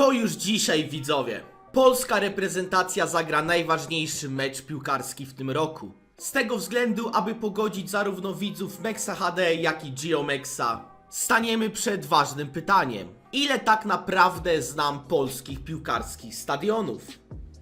To już dzisiaj, widzowie. Polska reprezentacja zagra najważniejszy mecz piłkarski w tym roku. Z tego względu, aby pogodzić zarówno widzów Mexa HD, jak i Geomexa, staniemy przed ważnym pytaniem. Ile tak naprawdę znam polskich piłkarskich stadionów?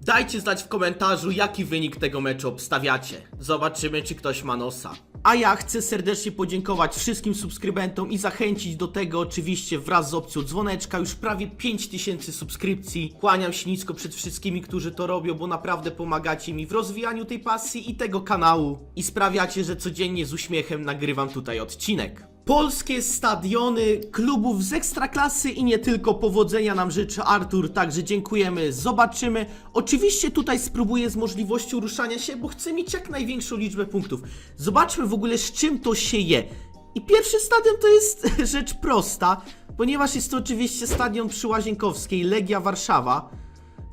Dajcie znać w komentarzu, jaki wynik tego meczu obstawiacie. Zobaczymy, czy ktoś ma nosa. A ja chcę serdecznie podziękować wszystkim subskrybentom i zachęcić do tego oczywiście wraz z opcją dzwoneczka już prawie 5000 subskrypcji. Kłaniam się nisko przed wszystkimi, którzy to robią, bo naprawdę pomagacie mi w rozwijaniu tej pasji i tego kanału i sprawiacie, że codziennie z uśmiechem nagrywam tutaj odcinek. Polskie stadiony klubów z ekstraklasy i nie tylko powodzenia nam życzy Artur, także dziękujemy, zobaczymy. Oczywiście tutaj spróbuję z możliwością ruszania się, bo chcę mieć jak największą liczbę punktów. Zobaczmy w ogóle z czym to się je. I pierwszy stadion to jest rzecz prosta, ponieważ jest to oczywiście stadion przy Łazienkowskiej, Legia Warszawa.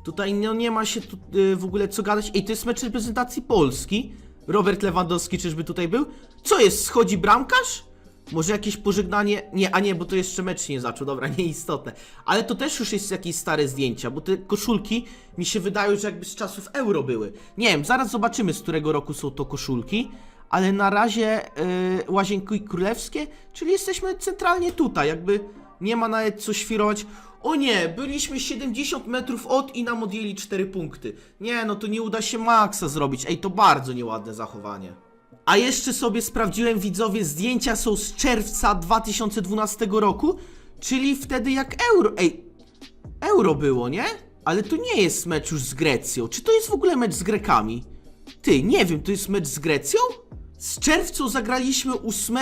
Tutaj no nie ma się tu y, w ogóle co gadać. Ej, to jest mecz reprezentacji Polski. Robert Lewandowski czyżby tutaj był? Co jest, schodzi bramkarz? Może jakieś pożegnanie? Nie, a nie, bo to jeszcze mecz nie zaczął, dobra, nieistotne. Ale to też już jest jakieś stare zdjęcia, bo te koszulki mi się wydają, że jakby z czasów euro były. Nie wiem, zaraz zobaczymy z którego roku są to koszulki. Ale na razie yy, Łazienki Królewskie, czyli jesteśmy centralnie tutaj, jakby nie ma nawet co świrować. O nie, byliśmy 70 metrów od i nam odjęli 4 punkty. Nie, no to nie uda się maksa zrobić. Ej, to bardzo nieładne zachowanie. A jeszcze sobie sprawdziłem, widzowie, zdjęcia są z czerwca 2012 roku, czyli wtedy jak euro. Ej, euro było, nie? Ale to nie jest mecz już z Grecją. Czy to jest w ogóle mecz z Grekami? Ty, nie wiem, to jest mecz z Grecją? Z czerwcu zagraliśmy 8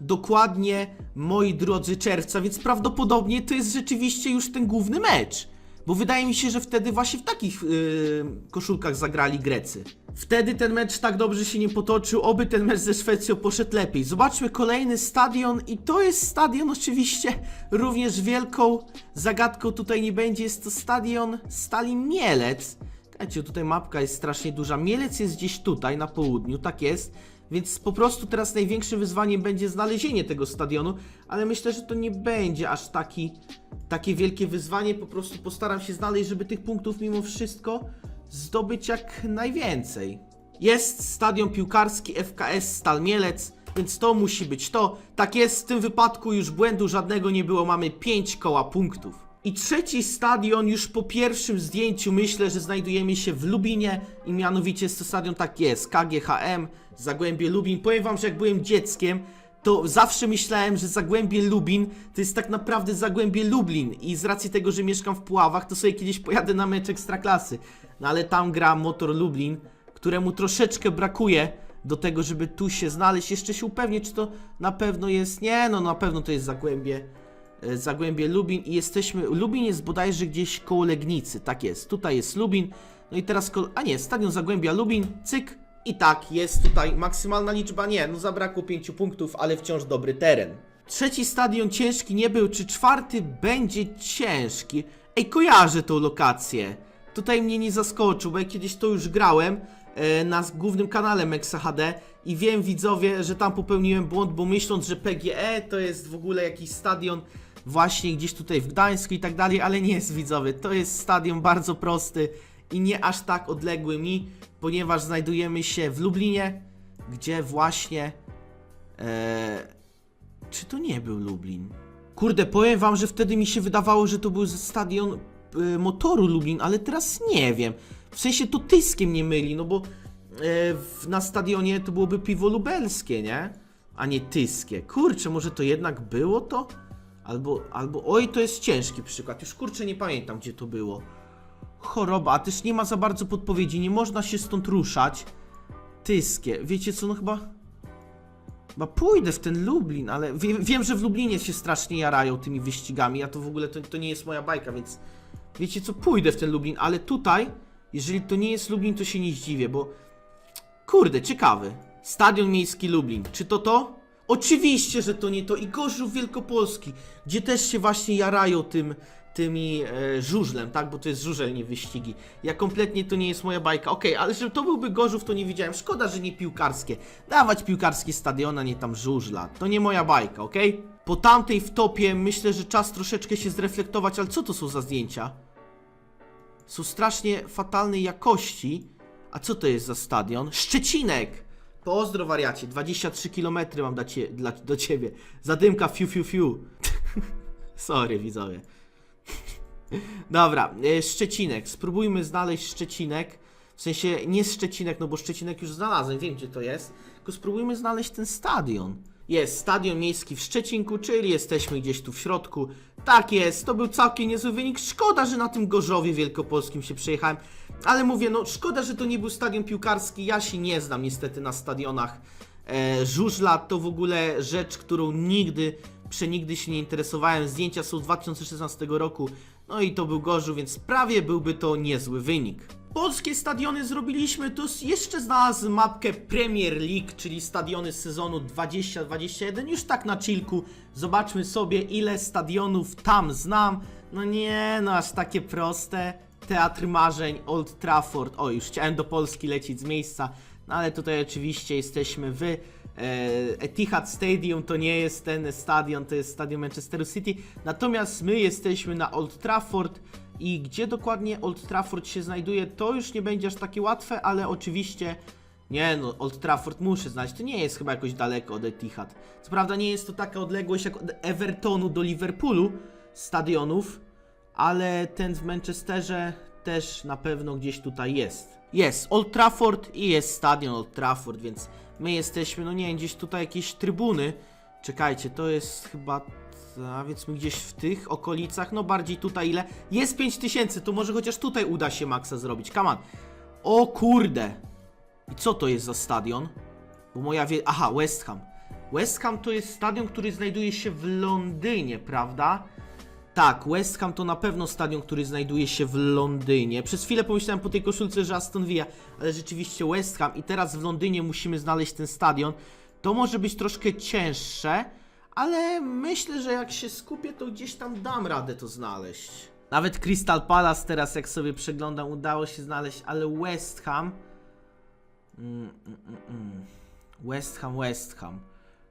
dokładnie, moi drodzy, czerwca, więc prawdopodobnie to jest rzeczywiście już ten główny mecz. Bo wydaje mi się, że wtedy właśnie w takich yy, koszulkach zagrali Grecy. Wtedy ten mecz tak dobrze się nie potoczył, oby ten mecz ze Szwecją poszedł lepiej. Zobaczmy kolejny stadion i to jest stadion oczywiście również wielką zagadką tutaj nie będzie. Jest to stadion Stali Mielec. Słuchajcie, tutaj mapka jest strasznie duża. Mielec jest gdzieś tutaj na południu, tak jest. Więc po prostu teraz największym wyzwaniem będzie znalezienie tego stadionu, ale myślę, że to nie będzie aż taki, takie wielkie wyzwanie. Po prostu postaram się znaleźć, żeby tych punktów mimo wszystko zdobyć jak najwięcej. Jest stadion piłkarski FKS Stal Mielec, więc to musi być to. Tak jest, w tym wypadku już błędu żadnego nie było, mamy 5 koła punktów. I trzeci stadion już po pierwszym zdjęciu myślę, że znajdujemy się w Lubinie i mianowicie jest to stadion tak jest, KGHM, Zagłębie Lubin. Powiem wam, że jak byłem dzieckiem, to zawsze myślałem, że Zagłębie Lubin to jest tak naprawdę Zagłębie Lublin i z racji tego, że mieszkam w Puławach, to sobie kiedyś pojadę na mecz Ekstraklasy. No ale tam gra Motor Lublin, któremu troszeczkę brakuje do tego, żeby tu się znaleźć. Jeszcze się upewnię, czy to na pewno jest... Nie, no na pewno to jest Zagłębie Zagłębie Lubin i jesteśmy... Lubin jest bodajże gdzieś koło Legnicy, tak jest. Tutaj jest Lubin, no i teraz... Kol... A nie, Stadion Zagłębia Lubin, cyk. I tak, jest tutaj maksymalna liczba, nie, no zabrakło 5 punktów, ale wciąż dobry teren. Trzeci stadion ciężki nie był, czy czwarty będzie ciężki? Ej, kojarzę tą lokację. Tutaj mnie nie zaskoczył, bo ja kiedyś to już grałem e, na głównym kanale Mexa HD i wiem widzowie, że tam popełniłem błąd, bo myśląc, że PGE to jest w ogóle jakiś stadion właśnie gdzieś tutaj w Gdańsku i tak dalej, ale nie jest widzowie, to jest stadion bardzo prosty i nie aż tak odległy mi, ponieważ znajdujemy się w Lublinie, gdzie właśnie... E, czy to nie był Lublin? Kurde, powiem wam, że wtedy mi się wydawało, że to był stadion y, motoru Lublin, ale teraz nie wiem. W sensie to Tyskiem nie myli, no bo e, w, na stadionie to byłoby piwo lubelskie, nie? A nie Tyskie. Kurczę, może to jednak było to? Albo, albo, oj, to jest ciężki przykład. Już kurczę nie pamiętam, gdzie to było. Choroba, a też nie ma za bardzo podpowiedzi, nie można się stąd ruszać. Tyskie, wiecie co, no chyba... Chyba pójdę w ten Lublin, ale wiem, wiem, że w Lublinie się strasznie jarają tymi wyścigami, a to w ogóle to, to nie jest moja bajka, więc wiecie co, pójdę w ten Lublin, ale tutaj, jeżeli to nie jest Lublin, to się nie zdziwię, bo kurde, ciekawy. Stadion Miejski Lublin, czy to to? Oczywiście, że to nie to i Gorzów Wielkopolski, gdzie też się właśnie jarają tym, tymi e, żużlem, tak? Bo to jest żużel, nie wyścigi. Ja kompletnie to nie jest moja bajka. Okej, ale że to byłby Gorzów, to nie widziałem. Szkoda, że nie piłkarskie. Dawać piłkarskie stadiona, nie tam żużla. To nie moja bajka, okej? Po tamtej wtopie myślę, że czas troszeczkę się zreflektować, ale co to są za zdjęcia? Są strasznie fatalnej jakości. A co to jest za stadion? Szczecinek! Pozdro wariacie, 23 km mam dla cie, dla, do ciebie. Zadymka fiu fiu fiu. Sorry widzowie. Dobra, e, Szczecinek. Spróbujmy znaleźć Szczecinek. W sensie nie Szczecinek, no bo Szczecinek już znalazłem, wiem gdzie to jest. Tylko spróbujmy znaleźć ten stadion. Jest stadion miejski w Szczecinku, czyli jesteśmy gdzieś tu w środku. Tak jest, to był całkiem niezły wynik. Szkoda, że na tym Gorzowie Wielkopolskim się przejechałem. Ale mówię, no szkoda, że to nie był stadion piłkarski. Ja się nie znam niestety na stadionach. E, żużla to w ogóle rzecz, którą nigdy, przenigdy się nie interesowałem. Zdjęcia są z 2016 roku, no i to był Gorzów, więc prawie byłby to niezły wynik. Polskie stadiony zrobiliśmy, tu jeszcze znalazłem mapkę Premier League, czyli stadiony z sezonu 2021, już tak na chillku. Zobaczmy sobie ile stadionów tam znam. No nie, no aż takie proste. Teatr Marzeń, Old Trafford. O, już chciałem do Polski lecieć z miejsca, no ale tutaj oczywiście jesteśmy w e, Etihad Stadium, to nie jest ten stadion, to jest stadion Manchesteru City. Natomiast my jesteśmy na Old Trafford i gdzie dokładnie Old Trafford się znajduje, to już nie będzie aż takie łatwe, ale oczywiście nie no, Old Trafford muszę znać, to nie jest chyba jakoś daleko od Etihad. Co prawda nie jest to taka odległość jak od Evertonu do Liverpoolu stadionów, ale ten w Manchesterze też na pewno gdzieś tutaj jest. Jest Old Trafford i jest stadion Old Trafford, więc my jesteśmy, no nie wiem, gdzieś tutaj jakieś trybuny. Czekajcie, to jest chyba, a więc my gdzieś w tych okolicach, no bardziej tutaj ile? Jest 5000, to może chociaż tutaj uda się Maxa zrobić, on. O kurde! I co to jest za stadion? Bo moja wie... Aha, West Ham. West Ham to jest stadion, który znajduje się w Londynie, prawda? Tak, West Ham to na pewno stadion, który znajduje się w Londynie. Przez chwilę pomyślałem po tej koszulce, że Aston Villa, ale rzeczywiście West Ham i teraz w Londynie musimy znaleźć ten stadion. To może być troszkę cięższe, ale myślę, że jak się skupię, to gdzieś tam dam radę to znaleźć. Nawet Crystal Palace teraz, jak sobie przeglądam, udało się znaleźć, ale West Ham... Mm, mm, mm, mm. West Ham, West Ham.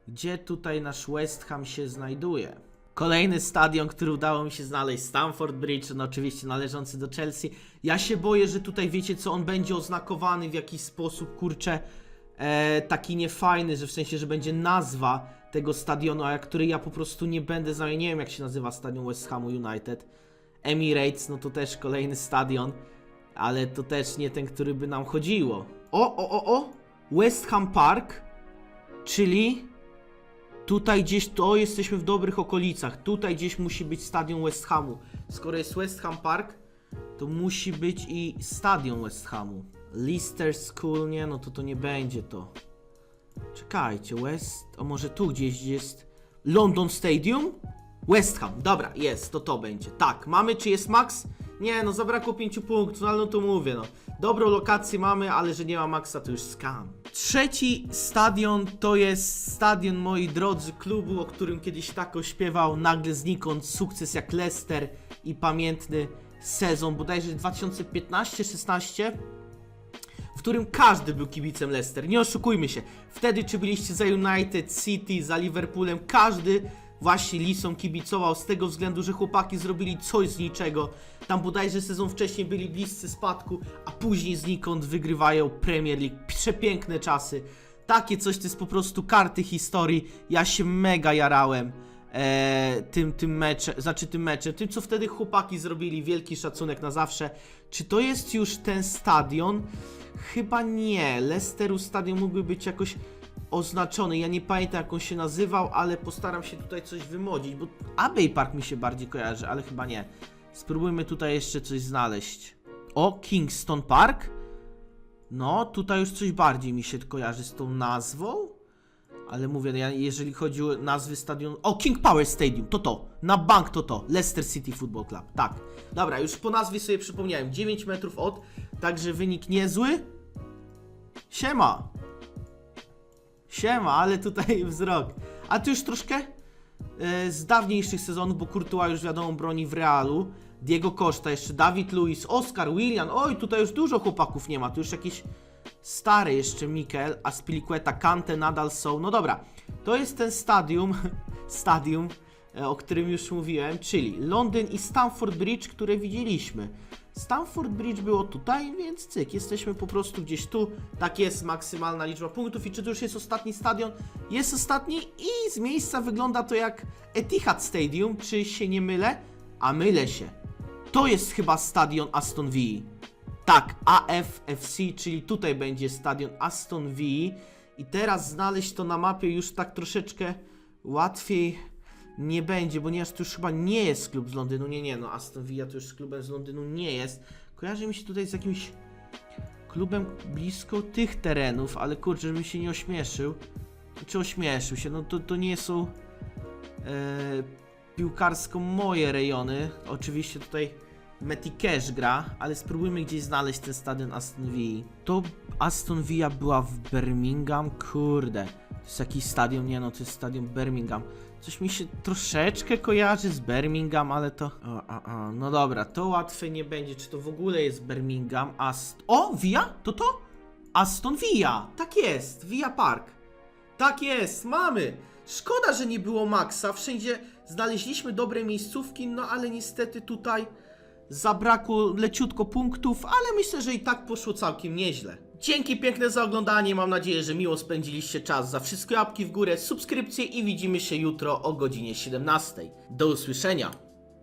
Gdzie tutaj nasz West Ham się znajduje? Kolejny stadion, który udało mi się znaleźć, Stamford Bridge, no oczywiście należący do Chelsea. Ja się boję, że tutaj wiecie co, on będzie oznakowany w jakiś sposób, kurczę, e, taki niefajny, że w sensie, że będzie nazwa tego stadionu, a który ja po prostu nie będę znał. Ja nie wiem jak się nazywa stadion West Hamu United. Emirates, no to też kolejny stadion, ale to też nie ten, który by nam chodziło. O, o, o, o! West Ham Park, czyli Tutaj gdzieś to jesteśmy w dobrych okolicach. Tutaj gdzieś musi być stadion West Hamu. Skoro jest West Ham Park, to musi być i stadion West Hamu. Leicester School, nie, no to to nie będzie to. Czekajcie, West. O może tu gdzieś jest. London Stadium? West Ham, dobra, jest, to to będzie. Tak, mamy, czy jest Max? Nie, no zabrakło 5 punktów, no no to mówię, no. Dobrą lokację mamy, ale że nie ma Maxa, to już skam. Trzeci stadion to jest stadion, moi drodzy, klubu, o którym kiedyś tako śpiewał nagle znikąd sukces jak Leicester i pamiętny sezon, bodajże 2015-16 w którym każdy był kibicem Leicester. Nie oszukujmy się. Wtedy czy byliście za United, City, za Liverpoolem, każdy właśnie Lisom kibicował z tego względu, że chłopaki zrobili coś z niczego. Tam bodajże sezon wcześniej byli bliscy spadku, a później znikąd wygrywają Premier League. Przepiękne czasy. Takie coś to jest po prostu karty historii. Ja się mega jarałem e, tym, tym meczem, znaczy tym meczem, tym co wtedy chłopaki zrobili, wielki szacunek na zawsze. Czy to jest już ten stadion? Chyba nie. Leicesteru stadion mógłby być jakoś oznaczony. Ja nie pamiętam jak on się nazywał, ale postaram się tutaj coś wymodzić, bo Abbey Park mi się bardziej kojarzy, ale chyba nie. Spróbujmy tutaj jeszcze coś znaleźć. O, Kingston Park? No, tutaj już coś bardziej mi się kojarzy z tą nazwą. Ale mówię, ja, jeżeli chodzi o nazwy stadionu... O, King Power Stadium, to to. Na bank to to. Leicester City Football Club, tak. Dobra, już po nazwie sobie przypomniałem. 9 metrów od, także wynik niezły. Siema. Siema, ale tutaj wzrok. A tu już troszkę? e, z dawniejszych sezonów, bo Courtois już wiadomo broni w Realu. Diego Costa, jeszcze Dawid Luiz, Oscar, William. Oj, tutaj już dużo chłopaków nie ma. Tu już jakiś stary jeszcze Mikel, a Spilicueta, Kante nadal są. No dobra, to jest ten stadium, stadium, e, o którym już mówiłem, czyli Londyn i Stamford Bridge, które widzieliśmy. Stamford Bridge było tutaj, więc cyk, jesteśmy po prostu gdzieś tu. Tak jest maksymalna liczba punktów. I czy to już jest ostatni stadion? Jest ostatni i z miejsca wygląda to jak Etihad Stadium. Czy się nie mylę? A mylę się. To jest chyba stadion Aston Villa. Tak, AFFC, czyli tutaj będzie stadion Aston Villa. I teraz znaleźć to na mapie już tak troszeczkę łatwiej nie będzie, ponieważ to już chyba nie jest klub z Londynu. Nie, nie, no Aston Villa to już z klubem z Londynu nie jest. Kojarzy mi się tutaj z jakimś klubem blisko tych terenów, ale kurczę, żebym się nie ośmieszył. Czy ośmieszył się? No to, to nie są e, piłkarsko moje rejony. Oczywiście tutaj Matty Cash gra, ale spróbujmy gdzieś znaleźć ten stadion Aston Villa. To Aston Villa była w Birmingham? Kurde. To jest jakiś stadion? Nie no, to jest stadion Birmingham. Coś mi się troszeczkę kojarzy z Birmingham, ale to... No dobra, to łatwe nie będzie. Czy to w ogóle jest Birmingham? Ast... O, Villa? To to? Aston Villa! Tak jest, Villa Park. Tak jest, mamy! Szkoda, że nie było Maxa. Wszędzie znaleźliśmy dobre miejscówki, no ale niestety tutaj zabrakło leciutko punktów, ale myślę, że i tak poszło całkiem nieźle. Dzięki piękne za oglądanie, mam nadzieję, że miło spędziliście czas. Za wszystkie łapki w górę, subskrypcje i widzimy się jutro o godzinie 17. Do usłyszenia!